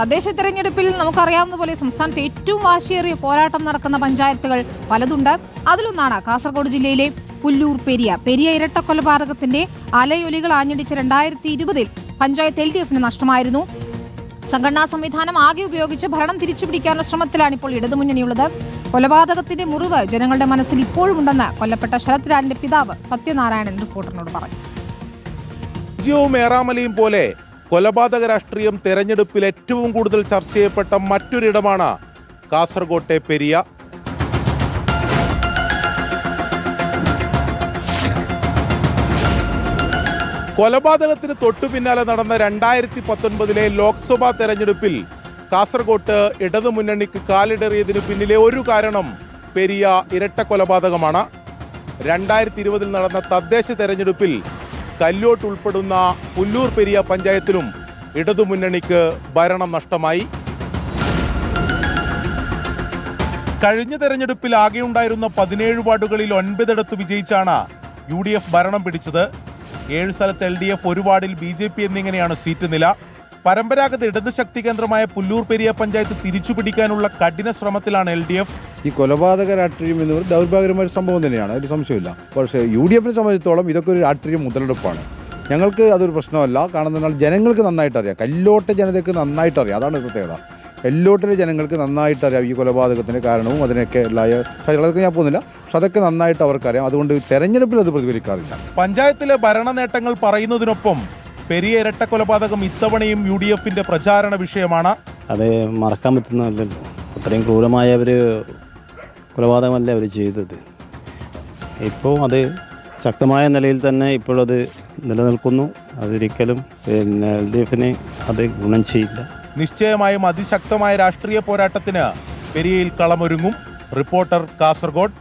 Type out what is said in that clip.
തദ്ദേശ തെരഞ്ഞെടുപ്പിൽ നമുക്കറിയാവുന്ന പോലെ സംസ്ഥാനത്ത് ഏറ്റവും വാശിയേറിയ പോരാട്ടം നടക്കുന്ന പഞ്ചായത്തുകൾ പലതുണ്ട്. അതിലൊന്നാണ് കാസർഗോഡ് ജില്ലയിലെ പുല്ലൂർ പെരിയ. പെരിയ ഇരട്ട കൊലപാതകത്തിന്റെ അലയൊലികൾ ആഞ്ഞടിച്ച രണ്ടായിരത്തി ഇരുപതിൽ പഞ്ചായത്ത് എൽ ഡി എഫിന് നഷ്ടമായിരുന്നു. സംഘടനാ സംവിധാനം ആകെ ഉപയോഗിച്ച് ഭരണം തിരിച്ചുപിടിക്കാനുള്ള ശ്രമത്തിലാണ് ഇപ്പോൾ ഇടതുമുന്നണിയുള്ളത്. കൊലപാതകത്തിന്റെ മുറിവ് ജനങ്ങളുടെ മനസ്സിൽ ഇപ്പോഴും ഉണ്ടെന്ന് കൊല്ലപ്പെട്ട ശരത് രാജിന്റെ പിതാവ് സത്യനാരായണൻ റിപ്പോർട്ടറിനോട് പറഞ്ഞു. രാജ്യവും ഏറാമലയും പോലെ കൊലപാതക രാഷ്ട്രീയം തെരഞ്ഞെടുപ്പിൽ ഏറ്റവും കൂടുതൽ ചർച്ച ചെയ്യപ്പെട്ട മറ്റൊരിടമാണ് കാസർകോട്ടെ പെരിയ. കൊലപാതകത്തിന് തൊട്ടു പിന്നാലെ നടന്ന രണ്ടായിരത്തി പത്തൊൻപതിലെ ലോക്സഭാ തെരഞ്ഞെടുപ്പിൽ കാസർകോട്ട് ഇടതുമുന്നണിക്ക് കാലിടറിയതിന് പിന്നിലെ ഒരു കാരണം പെരിയ ഇരട്ട കൊലപാതകമാണ് രണ്ടായിരത്തി ഇരുപതിൽ നടന്ന തദ്ദേശ തെരഞ്ഞെടുപ്പിൽ കല്യോട്ട് ഉൾപ്പെടുന്ന പുല്ലൂർ പെരിയ പഞ്ചായത്തിലും ഇടതുമുന്നണിക്ക് ഭരണം നഷ്ടമായി. കഴിഞ്ഞ തെരഞ്ഞെടുപ്പിൽ ആകെയുണ്ടായിരുന്ന പതിനേഴ് വാർഡുകളിൽ ഒൻപതിടത്ത് വിജയിച്ചാണ് യു ഡി എഫ് ഭരണം പിടിച്ചത്. ഏഴ് സ്ഥലത്ത് എൽ ഡി എഫ് ഒരു വാർഡിൽ ബി ജെ പി എന്നിങ്ങനെയാണ് സീറ്റ് നില. പരമ്പരാഗത ഇടത് ശക്തി കേന്ദ്രമായ പുല്ലൂർ പെരിയ പഞ്ചായത്ത് തിരിച്ചുപിടിക്കാനുള്ള കഠിന ശ്രമത്തിലാണ് എൽ ഡി എഫ്. ഈ കൊലപാതക രാഷ്ട്രീയം എന്ന് പറയുന്നത് ദൗർഭാഗ്യമായ ഒരു സംഭവം തന്നെയാണ്. അതിൽ സംശയമില്ല പക്ഷേ യു ഡി എഫിനെ സംബന്ധിച്ചിടത്തോളം ഇതൊക്കെ ഒരു രാഷ്ട്രീയ മുതലെടുപ്പാണ്. ഞങ്ങൾക്ക് അതൊരു പ്രശ്നമല്ല. കാരണം എന്നാൽ ജനങ്ങൾക്ക് നന്നായിട്ട് അറിയാം കല്ലോട്ടെ ജനതയ്ക്ക് നന്നായിട്ട് അറിയാം അതാണ് പ്രത്യേകത. എല്ലോട്ടിലെ ജനങ്ങൾക്ക് നന്നായിട്ട് അറിയാം ഈ കൊലപാതകത്തിന്റെ കാരണവും അതിനൊക്കെ ഉള്ളായ അതൊക്കെ ഞാൻ പോകുന്നില്ല. പക്ഷെ അതൊക്കെ നന്നായിട്ട് അവർക്കറിയാം. അതുകൊണ്ട് തെരഞ്ഞെടുപ്പിൽ അത് പ്രതിഫലിക്കാറില്ല. പഞ്ചായത്തിലെ ഭരണ നേട്ടങ്ങൾ പറയുന്നതിനൊപ്പം പെരിയ ഇരട്ട കൊലപാതകം ഇത്തവണയും യു ഡി എഫിന്റെ പ്രചാരണ വിഷയമാണ്. അത് മറക്കാൻ പറ്റുന്നതല്ലല്ലോ. അത്രയും ക്രൂരമായ ഒരു കൊലപാതകമല്ലേ അവർ ചെയ്തത്. ഇപ്പോൾ അത് ശക്തമായ നിലയിൽ തന്നെ ഇപ്പോഴത് നിലനിൽക്കുന്നു. അതൊരിക്കലും പിന്നെ എൽ ഡി എഫിന് അത് ഗുണം ചെയ്യില്ല. നിശ്ചയമായും അതിശക്തമായ രാഷ്ട്രീയ പോരാട്ടത്തിന് പെരിയയിൽ കളമൊരുങ്ങും. റിപ്പോർട്ടർ കാസർഗോഡ്.